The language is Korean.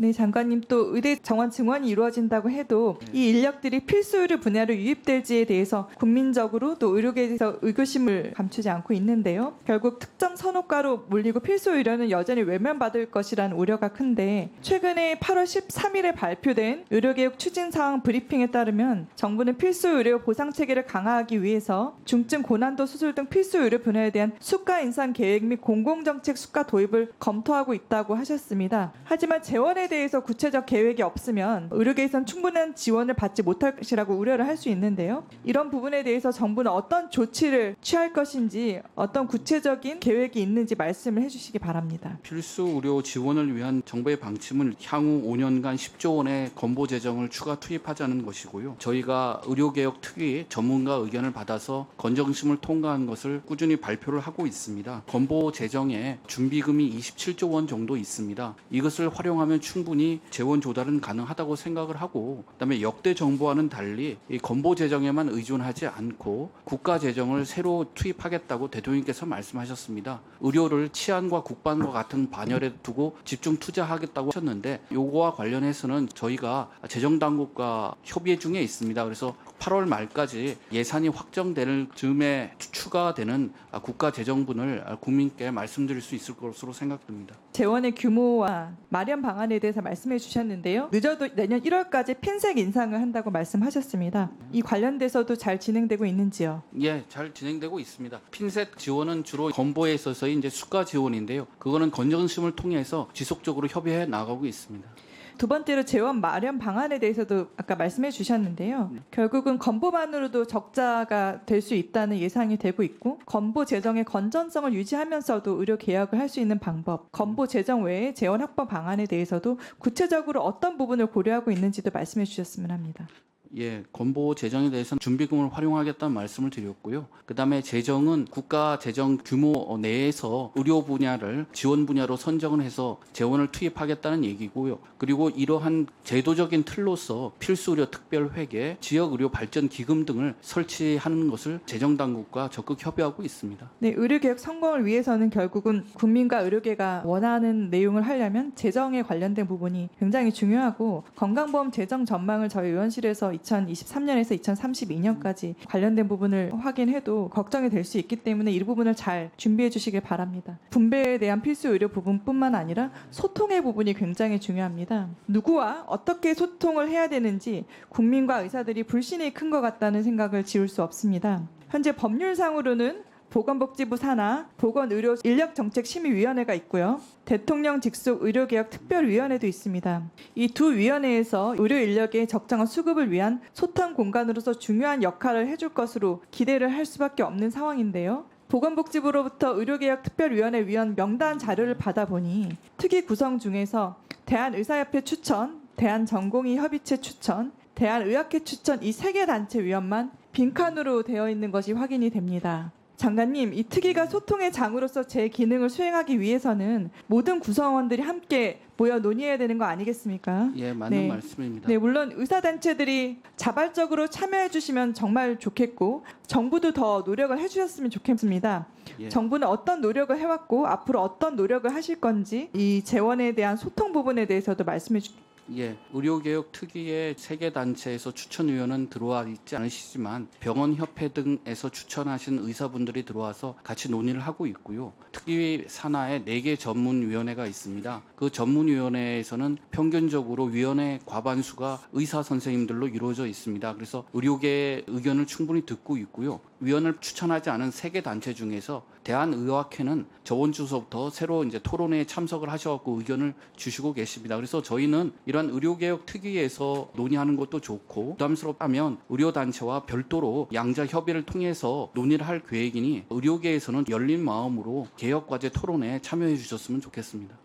네, 장관님 또 의대 정원 증원이 이루어진다고 해도 네. 이 인력들이 필수 의료 분야로 유입될지에 대해서 국민적으로 또 의료계에서 의구심을 감추지 않고 있는데요. 결국 특정 선호과로 몰리고 필수 의료는 여전히 외면받을 것이라는 우려가 큰데 최근에 8월 13일에 발표된 의료개혁 추진 사항 브리핑에 따르면 정부는 필수 의료 보상 체계를 강화하기 위해서 중증 고난도 수술 등 필수 의료 분야에 대한 수가 인상 계획 및 공공정책 수가 도입을 검토하고 있다고 하셨습니다. 하지만 재원에 대해서 구체적 계획이 없으면 의료계에선 충분한 지원을 받지 못할 것이라고 우려를 할 수 있는데요. 이런 부분에 대해서 정부는 어떤 조치를 취할 것인지 어떤 구체적인 계획이 있는지 말씀을 해주시기 바랍니다. 필수 의료 지원을 위한 정부의 방침은 향후 5년간 10조 원의 건보 재정을 추가 투입하자는 것이고요. 저희가 의료개혁 특위 전문가 의견을 받아서 건정심을 통과한 것을 꾸준히 발표를 하고 있습니다. 건보 재정에 준비금이 27조 원 정도 있습니다. 이것을 활용하면 충 분히 재원 조달은 가능하다고 생각을 하고 그다음에 역대 정부와는 달리 이 건보 재정에만 의존하지 않고 국가 재정을 새로 투입하겠다고 대통령께서 말씀하셨습니다. 의료를 치안과 국방과 같은 반열에 두고 집중 투자하겠다고 하셨는데 요거와 관련해서는 저희가 재정 당국과 협의 중에 있습니다. 그래서 8월 말까지 예산이 확정될 즈음에 추가되는 국가 재정분을 국민께 말씀드릴 수 있을 것으로 생각됩니다. 재원의 규모와 마련 방안에 대해서 말씀해 주셨는데요. 늦어도 내년 1월까지 핀셋 인상을 한다고 말씀하셨습니다. 이 관련돼서도 잘 진행되고 있는지요? 예, 잘 진행되고 있습니다. 핀셋 지원은 주로 건보에 있어서의 이제 수가 지원인데요. 그거는 건전심을 통해서 지속적으로 협의해 나가고 있습니다. 두 번째로 재원 마련 방안에 대해서도 아까 말씀해 주셨는데요. 결국은 건보만으로도 적자가 될 수 있다는 예상이 되고 있고 건보 재정의 건전성을 유지하면서도 의료 개혁을 할 수 있는 방법, 건보 재정 외에 재원 확보 방안에 대해서도 구체적으로 어떤 부분을 고려하고 있는지도 말씀해 주셨으면 합니다. 예, 건보 재정에 대해서는 준비금을 활용하겠다는 말씀을 드렸고요. 그 다음에 재정은 국가 재정 규모 내에서 의료 분야를 지원 분야로 선정을 해서 재원을 투입하겠다는 얘기고요. 그리고 이러한 제도적인 틀로서 필수 의료 특별 회계, 지역 의료 발전 기금 등을 설치하는 것을 재정 당국과 적극 협의하고 있습니다. 네, 의료 개혁 성공을 위해서는 결국은 국민과 의료계가 원하는 내용을 하려면 재정에 관련된 부분이 굉장히 중요하고 건강보험 재정 전망을 저희 의원실에서 2023년에서 2032년까지 관련된 부분을 확인해도 걱정이 될 수 있기 때문에 이 부분을 잘 준비해 주시길 바랍니다. 분배에 대한 필수 의료 부분뿐만 아니라 소통의 부분이 굉장히 중요합니다. 누구와 어떻게 소통을 해야 되는지 국민과 의사들이 불신이 큰 것 같다는 생각을 지울 수 없습니다. 현재 법률상으로는 보건복지부 산하 보건의료 인력정책심의위원회가 있고요. 대통령 직속 의료개혁 특별위원회도 있습니다. 이 두 위원회에서 의료 인력의 적정한 수급을 위한 소통 공간으로서 중요한 역할을 해줄 것으로 기대를 할 수밖에 없는 상황인데요. 보건복지부로부터 의료개혁 특별위원회 위원 명단 자료를 받아보니 특위 구성 중에서 대한의사협회 추천, 대한전공의 협의체 추천, 대한의학회 추천 이 세 개 단체 위원만 빈칸으로 되어 있는 것이 확인이 됩니다. 장관님, 이 특위가 소통의 장으로서 제 기능을 수행하기 위해서는 모든 구성원들이 함께 모여 논의해야 되는 거 아니겠습니까? 예, 맞는 네. 말씀입니다. 네, 물론 의사 단체들이 자발적으로 참여해 주시면 정말 좋겠고 정부도 더 노력을 해 주셨으면 좋겠습니다. 예. 정부는 어떤 노력을 해왔고 앞으로 어떤 노력을 하실 건지 이 재원에 대한 소통 부분에 대해서도 말씀해 주. 예, 의료개혁 특위의 세계 단체에서 추천위원은 들어와 있지 않으시지만 병원 협회 등에서 추천하신 의사분들이 들어와서 같이 논의를 하고 있고요. 특위 산하에 네개 전문위원회가 있습니다. 그 전문위원회에서는 평균적으로 위원회 과반수가 의사 선생님들로 이루어져 있습니다. 그래서 의료계의 의견을 충분히 듣고 있고요. 위원을 추천하지 않은 세개 단체 중에서 대한의학회는 저번 주서부터 새로 이제 토론회에 참석을 하셔갖고 의견을 주시고 계십니다. 그래서 저희는 이러한 의료개혁 특위에서 논의하는 것도 좋고 부담스럽다면 의료단체와 별도로 양자 협의를 통해서 논의를 할 계획이니 의료계에서는 열린 마음으로 개혁과제 토론에 참여해 주셨으면 좋겠습니다.